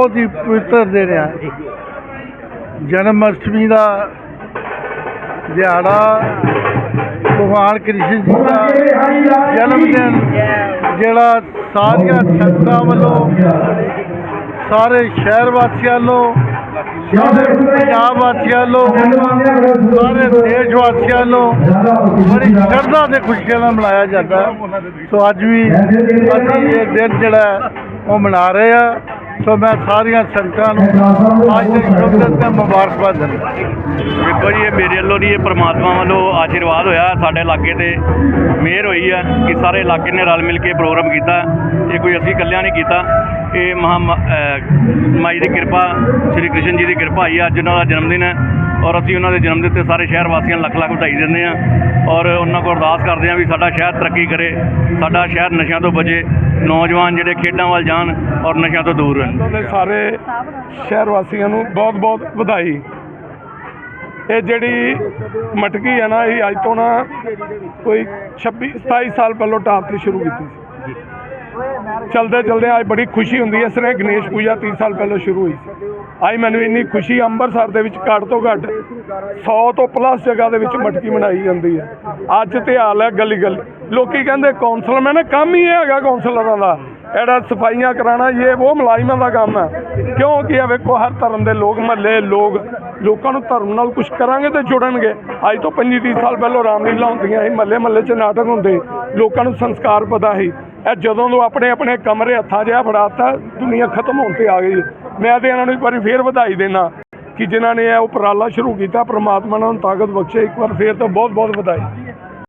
ਬਹੁਤ ਹੀ ਪਵਿੱਤਰ ਦਿਨ ਆ ਜਨਮ ਅਸ਼ਟਮੀ ਦਾ ਦਿਹਾੜਾ, ਭਗਵਾਨ ਕ੍ਰਿਸ਼ਨ ਜੀ ਦਾ ਜਨਮ ਦਿਨ, ਜਿਹੜਾ ਸਾਰੀਆਂ ਸੰਗਤਾਂ ਵੱਲੋਂ, ਸਾਰੇ ਸ਼ਹਿਰ ਵਾਸੀਆਂ ਵੱਲੋਂ, ਪੰਜਾਬ ਵਾਸੀਆਂ ਵੱਲੋਂ, ਸਾਰੇ ਦੇਸ਼ ਵਾਸੀਆਂ ਵੱਲੋਂ ਬੜੀ ਸ਼ਰਧਾ ਤੇ ਖੁਸ਼ੀਆਂ ਨਾਲ ਮਨਾਇਆ ਜਾਂਦਾ ਹੈ। ਸੋ ਅੱਜ ਵੀ ਅਸੀਂ ਇਹ ਦਿਨ ਜਿਹੜਾ ਉਹ ਮਨਾ ਰਹੇ ਆ ਸੋ ਮੈਂ ਸਾਰੀਆਂ ਸੰਗਤਾਂ ਨੂੰ ਅੱਜ ਦੇ ਸ਼ੁਭ ਤੇ ਮੁਬਾਰਕਬਾਦ ਦਿੰਦਾ ਵੇਖੋ ਜੀ, ਇਹ ਮੇਰੇ ਵੱਲੋਂ ਨਹੀਂ, ਇਹ ਪ੍ਰਮਾਤਮਾ ਵੱਲੋਂ ਆਸ਼ੀਰਵਾਦ ਹੋਇਆ ਸਾਡੇ ਇਲਾਕੇ ਤੇ। ਮਿਹਰ ਹੋਈ ਹੈ ਕਿ ਸਾਰੇ ਇਲਾਕੇ ਨੇ ਰਲ ਮਿਲ ਕੇ ਪ੍ਰੋਗਰਾਮ ਕੀਤਾ। ਇਹ ਕੋਈ ਅਸੀਂ ਇਕੱਲਿਆਂ ਨਹੀਂ ਕੀਤਾ। ਇਹ ਮਹਾ ਮਾਈ ਦੀ ਕਿਰਪਾ, ਸ੍ਰੀ ਕ੍ਰਿਸ਼ਨ ਜੀ ਦੀ ਕਿਰਪਾ ਹੀ ਹੈ ਅੱਜ ਉਹਨਾਂ ਦਾ ਜਨਮ ਦਿਨ ਹੈ। ਔਰ ਅਸੀਂ ਉਹਨਾਂ ਦੇ ਜਨਮ ਦਿਨ ਤੇ ਸਾਰੇ ਸ਼ਹਿਰ ਵਾਸੀਆਂ ਨੂੰ ਲੱਖ ਲੱਖ ਵਧਾਈ ਦਿੰਦੇ ਹਾਂ ਔਰ ਉਹਨਾਂ ਕੋਲ ਅਰਦਾਸ ਕਰਦੇ ਹਾਂ ਵੀ ਸਾਡਾ ਸ਼ਹਿਰ ਤਰੱਕੀ ਕਰੇ ਸਾਡਾ ਸ਼ਹਿਰ ਨਸ਼ਿਆਂ ਤੋਂ ਬਚੇ ਨੌਜਵਾਨ ਜਿਹੜੇ ਖੇਡਾਂ ਵੱਲ ਜਾਣ ਔਰ ਨਸ਼ਿਆਂ ਤੋਂ ਦੂਰ ਰਹਿਣ। ਸਾਰੇ ਸ਼ਹਿਰ ਵਾਸੀਆਂ ਨੂੰ ਬਹੁਤ ਬਹੁਤ ਵਧਾਈ। ਇਹ ਜਿਹੜੀ ਮਟਕੀ ਹੈ ਨਾ ਇਹ ਅੱਜ ਤੋਂ ਨਾ ਕੋਈ 26 27 ਸਾਲ ਪਹਿਲਾਂ ਟਾਪ ਤੇ ਸ਼ੁਰੂ ਕੀਤੀ ਸੀ। ਚਲਦੇ ਚਲਦੇ ਅੱਜ ਬੜੀ ਖੁਸ਼ੀ ਹੁੰਦੀ ਹੈ ਇਸ ਗਣੇਸ਼ ਪੂਜਾ 30 ਸਾਲ ਪਹਿਲਾਂ ਸ਼ੁਰੂ ਹੋਈ ਸੀ। ਅੱਜ ਮੈਨੂੰ ਇੰਨੀ ਖੁਸ਼ੀ ਅੰਮ੍ਰਿਤਸਰ ਦੇ ਵਿੱਚ ਘੱਟ ਤੋਂ ਘੱਟ 100 ਤੋਂ ਪਲੱਸ ਜਗ੍ਹਾ ਦੇ ਵਿੱਚ ਮਟਕੀ ਮਨਾਈ ਜਾਂਦੀ ਹੈ। ਅੱਜ ਤੇ ਹਾਲ ਹੈ ਗਲੀ ਗਲੀ ਲੋਕੀ ਕਹਿੰਦੇ ਕੌਂਸਲਰ, ਮੈਂ ਨਾ ਕੰਮ ਹੀ ਇਹ ਹੈਗਾ ਕੌਂਸਲਰਾਂ ਦਾ। ਇਹਦਾ ਸਫਾਈਆਂ ਕਰਾਉਣਾ, ਇਹ ਉਹ ਮੁਲਾਜ਼ਮਾਂ ਦਾ ਕੰਮ ਹੈ। ਕਿਉਂਕਿ ਇਹ ਵੇਖੋ, ਹਰ ਧਰਮ ਦੇ ਲੋਕ ਮਹੱਲੇ, ਲੋਕ ਲੋਕਾਂ ਨੂੰ ਧਰਮ ਨਾਲ ਕੁਝ ਕਰਾਂਗੇ ਤੇ ਜੁੜਨਗੇ। ਅੱਜ ਤੋਂ 25 30 ਸਾਲ ਪਹਿਲਾਂ ਰਾਮਲੀਲਾ ਹੁੰਦੀਆਂ ਸੀ, ਮਹੱਲੇ ਮਹੱਲੇ 'ਚ ਨਾਟਕ ਹੁੰਦੇ। ਲੋਕਾਂ ਨੂੰ ਸੰਸਕਾਰ ਪਤਾ ਸੀ। ਇਹ ਜਦੋਂ ਤੋਂ ਆਪਣੇ ਆਪਣੇ ਕਮਰੇ ਹੱਥਾਂ 'ਚ ਇਹ ਫੜਾਤਾ, ਦੁਨੀਆ ਖਤਮ ਹੋਣ ਤੇ ਆ ਗਈ। ਮੈਂ ਤੇ ਇਹਨਾਂ ਨੂੰ ਇੱਕ ਵਾਰੀ ਫੇਰ ਵਧਾਈ ਦੇਣਾ ਕਿ ਜਿਨ੍ਹਾਂ ਨੇ ਇਹ ਉਪਰਾਲਾ ਸ਼ੁਰੂ ਕੀਤਾ, ਪ੍ਰਮਾਤਮਾ ਉਹਨਾਂ ਨੂੰ ਤਾਕਤ ਬਖਸ਼ੇ। ਇੱਕ ਵਾਰ ਫੇਰ ਤੋਂ ਬਹੁਤ ਬਹੁਤ ਵਧਾਈ।